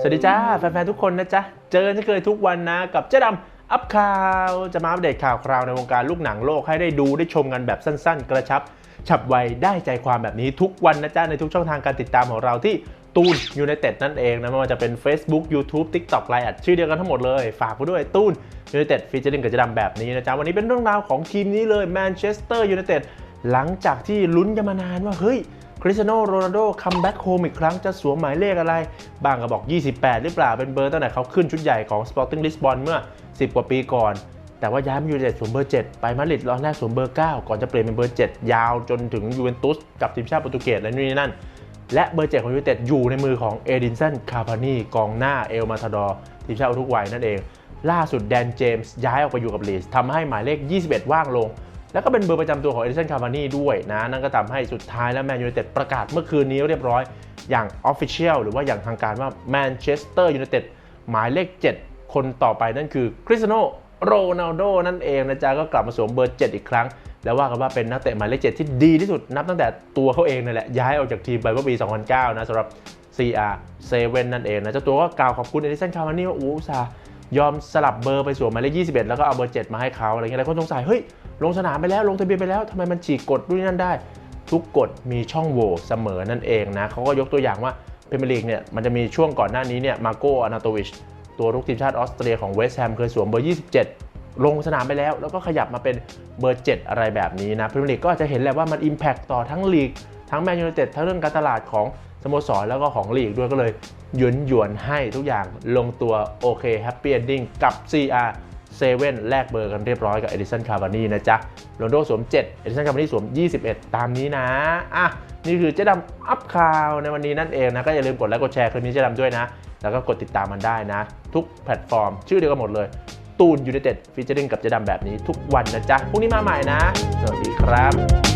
สวัสดีจ้าแฟนๆทุกคนนะจ๊ะ เจอกันที่เคยทุกวันนะกับเจ๊ดำอัพข่าวจะมาอัปเดตข่าวคราวในวงการลูกหนังโลกให้ได้ดูได้ชมกันแบบสั้น ๆ กระชับ ฉับไวได้ใจความแบบนี้ทุกวันนะจ๊ะ ในทุกช่องทางการติดตามของเราที่ตูนยู i นเต็ดนั่นเองนะไม่ว่าจะเป็น Facebook YouTube TikTok ไลน์อัดชื่อเดียวกันทั้งหมดเลย ฝากไว้ด้วยตูนยู i นเต็ดฟีเจอริงกับเจ๊ดำแบบนี้นะจ๊ะ วันนี้เป็นเรื่องราวของทีมนี้เลยแมนเชสเตอร์ยู i นเต็ดหลังจากที่ลุ้นกันมานานว่าเฮ้ย ริสเตียโนโรนัลโดคัมแบ็กโฮมอีกครั้งจะสวมหมายเลขอะไร บางก็บอก 28 หรือเปล่า เป็นเบอร์ตั้งแต่เขาขึ้นชุดใหญ่ของ Sporting Lisbon เมื่อ 10 กว่าปีก่อน แต่ว่าย้ายมายูเนเต็ดสวมเบอร์ 7 ไปมาดริดตอนแรกสวมเบอร์ 9 ก่อนจะเปลี่ยนเป็นเบอร์ 7 ยาวจนถึงยูเวนตุสกับทีมชาติโปรตุเกสและนู่นนี่นั่น และเบอร์ 7 ของยูเนเต็ดอยู่ในมือของเอดินสันคาพานีกองหน้าเอลมาทาดอร์ทีมชาติทุกวัยนั่นเอง ล่าสุดแดนเจมส์ย้ายออกไปอยู่กับลีสทำให้หมายเลข 21 ว่างลง แล้วก็เป็นเบอร์ประจำตัวของเอดิสันคา v านีด้วยนะ นั่นก็ทำให้สุดท้ายแล้วแมนยูไนเต็ดประกาศเมื่อคืนนี้เรียบร้อยอย่างออฟฟิเชียลหรือว่าอย่างทางการว่าแมนเชสเตอร์ยูไนเต็ดหมายเลข 7 คนต่อไปนั่นคือคริสเตียโนโรนัลโดนั่นเองนะจ๊ะก็กลับมาสวมเบอร์ 7 อีกครั้ง แล้วว่ากันว่าเป็นนักเตะหมายเลข 7 ที่ดีที่สุดนับตั้งแต่ตัวเขาเองนั่นแหละ ย้ายออกจากทีมไปเมื่อปี 2009 นะสำหรับ CR7 นั่นเองนะเจ้าตัวก็กล่าวขอบคุณเอดิสันคา v านีว่าอู้อุตส่า ยอมสลับเบอร์ไปสวมหมายเลข21 แล้วก็เอาเบอร์ 7 มาให้เขาอะไรเงี้ยหลายคนสงสัยเฮ้ยลงสนามไปแล้วลงทะเบียนไปแล้วทำไมมันฉีกกฎด้วยนั่นได้ ทุกกฎมีช่องโหว่เสมอนั่นเองนะเขาก็ยกตัวอย่างว่าพรีเมียร์ลีกเนี่ยมันจะมีช่วงก่อนหน้านี้เนี่ยมาโกอานาโตวิชตัวรุกทีมชาติออสเตรียของเวสต์แฮมเคยสวมเบอร์ 27 ลงสนามไปแล้ว แล้วก็ขยับมาเป็นเบอร์ 7 อะไรแบบนี้นะพรีเมียร์ลีกก็อาจจะเห็นแหละว่ามัน Impact ต่อทั้งลีก ทั้งแมนยูไนเต็ดทั้งเรื่องการตลาดของสโมสรแล้วก็ของลีกด้วยก็เลยหยวนหยวนๆให้ทุกอย่างลงตัวโอเคแฮปปี้เอนดิ้งกับ CR เซเว่นแลกเบอร์กันเรียบร้อยกับเอดิสันคา v านีนะจ๊ะโรนโดสวม 7 เอดิสันคา v านีสวม 21 ตามนี้นะ อะ นี่คือเจ๊ดำอัพข่าวในวันนี้นั่นเองนะ ก็อย่าลืมกดไลค์กดแชร์คลิปนี้เจ๊ดำด้วยนะ แล้วก็กดติดตามมันได้นะ ทุกแพลตฟอร์ม ชื่อเดียวกันหมดเลย ตูนยู i นเต็ดฟีเจอริงกับเจ๊ดำแบบนี้ทุกวันนะจ๊ะ พรุ่งนี้มาใหม่นะ สวัสดีครับ